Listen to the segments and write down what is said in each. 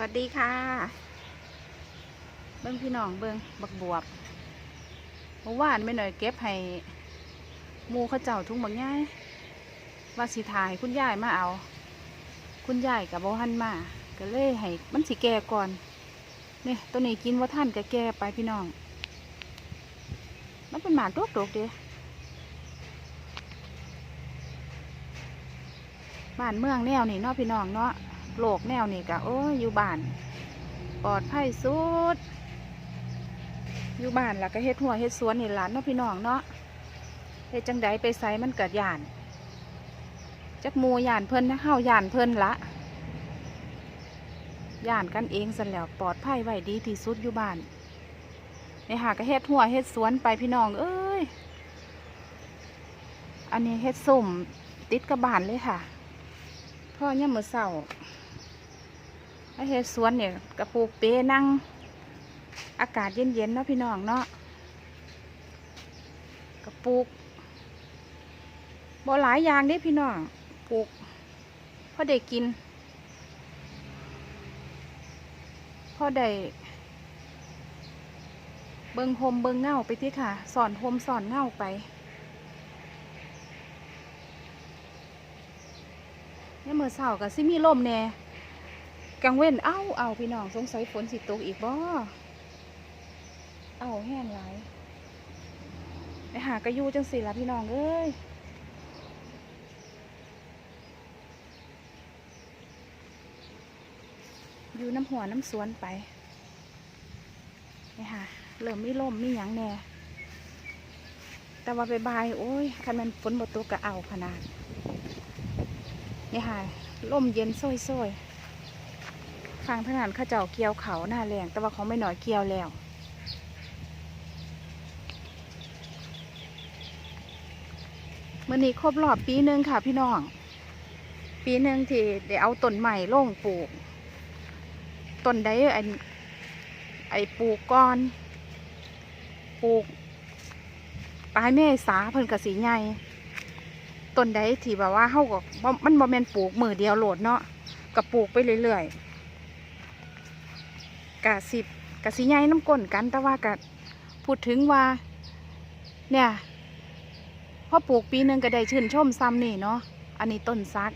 วัสดีค่ะ เบิ้งพี่น้องเบิ้งบักบวบเมื่อวานไม่หน่อยเก็บให้มูเขาเจ้าทุ่งบักย่ายว่าสิถ่ายคุณยายมาเอา คุณยายกับโบหันมาก็เลยให้มันสิแก่ก่อนนี่ตัวนี้กินว่าท่านก็แก่ไปพี่น้อง มันเป็นหมากโดกๆเด้บ้านเมืองแนวนี่เนาะพี่น้องเนาะ โลกแนวนี่กะโอ้ยอยู่บ้าน ปลอดภัยสุด อยู่บ้านแล้วก็เฮ็ดหัวเฮ็ดสวนนี่หลานเนาะพี่น้องเนาะเฮ็ดจังใดไปไสมันเกิดหย่านจักมูหย่านเพิ่นนะเฮาหย่านเพิ่นละหย่านกันเองสันแล้วปลอดภัยไว้ดีที่สุดอยู่บ้านในหาก็เฮ็ดหัวเฮ็ดสวนไปพี่น้องเอ้ยอันนี้เฮ็ดส้มติดกับบานเลยค่ะพ่อย่ามมือเสา ไอเฮ็ดสวนเนี่ยกระปูกเปนั่งอากาศเย็นๆเนาะพี่น้องเนาะกระปูกบ่หลายอย่างเด้พี่น้องปลูกพอได้กินพอได้เบิงโฮมเบิงเง่าไปที่ค่ะ สอนโฮมสอนเง่าไปเนี่ยเมื่อเสาร์ก็สิมีลมแน่ กังเว้นเอ้าเอาพี่น้องสงสัยฝนสิตกอีกบ่เอาแห้งหลายไปหากระยูจังสิละพี่น้องเอ้ยอยู่น้ำหัวน้ำสวนไปนี่ค่ะเริ่มมีลมมีหยังแน่ แต่ว่าไปบายๆโอ้ยคันมันฝนบ่ตกก็เอาขนาดนี่ค่ะลมเย็นซ้อยๆ ฟังทางนั้นข้าเจ้าเกี่ยวเขาหน้าแรงแต่ว่าเขาไม่หน่อยเกี่ยวแล้วเมื่อนี้ครบรอบปีหนึ่งค่ะพี่น้อง ปีหนึ่งที่ได้เอาต้นใหม่ลงปลูกต้นใดไอ้ไอ้ปลูกก่อนปลูกปลายเมษาเพิ่นกระสีใหญ่ต้นใดที่แบบว่าเฮาก็บ่มันบ่แม่นปลูกมือเดียวโหลดเนาะก็ปลูกไปเรื่อยๆ กะสิบกะสิใหญ่น้ำก้นกัน แต่ว่ากะพูดถึงว่า เนี่ยพอปลูกปีหนึ่งก็ได้ชื่นชมซ้ำนี่เนาะอันนี้ต้นซัก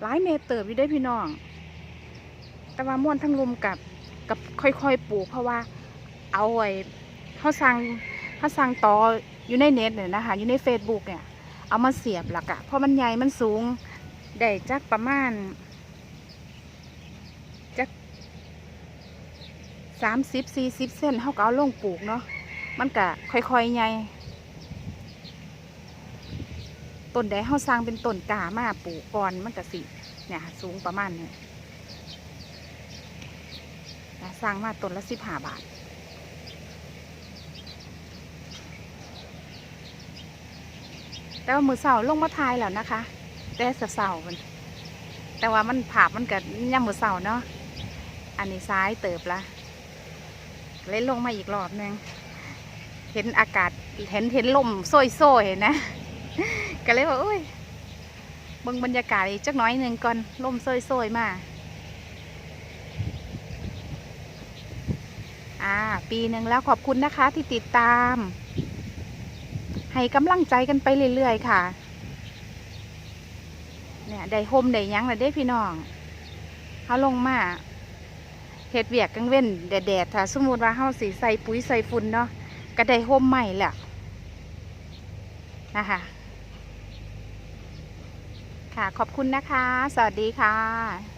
หลายเมตรเติบอยู่ได้พี่น้อง แต่ว่าม่วนทั้งลุมกับกับค่อยๆปลูกเพราะว่า เอาไว้เขาสั่งเขาสั่งต่ออยู่ในเน็ตเนี่ยนะคะ อยู่ใน Facebook เนี่ย เอามาเสียบหลักอะเพราะมันใหญ่มันสูง ได้จักประมาณจัก สามสิบสี่สิบเส้นเขาก็เอาลงปลูกเนาะมันก็ค่อยๆใหญ่ต้นใดเขาสร้างเป็นต้นกามาปลูกก่อนมันก็สิเนี่ยสูงประมาณนี้นะสร้างมาต้นละสิบห้าบาทแต่ว่ามือเสาลงมาทายแล้วนะคะ แต่เสามันแต่ว่ามันผาบมันกับย่ำมือเสาเนาะอันนี้ซ้ายเติบละ เลยลงมาอีกรอบหนึง เห็นอากาศเห็นเห็นลมโซ่ยโซ่เห็นนะ ก็เลยว่าอุ้ยบิ่งบรรยากาศอีกจักน้อยหนึ่งก่อนลมโซ่ยโซ่มาอ่าปีหนึ่งแล้วขอบคุณนะคะที่ติดตาม ให้กำลังใจกันไปเรื่อยๆค่ะ เนี่ยได้โฮมได้ยังเลยได้พี่น้องเขาลงมา เฮ็ดเวียกกังเว้นแดดๆถ้าสมมติว่าเฮาสีใส่ปุ๋ยใส่ฝุ่นเนาะก็ได้ห่มใหม่แหละนะคะค่ะขอบคุณนะคะ สวัสดีค่ะ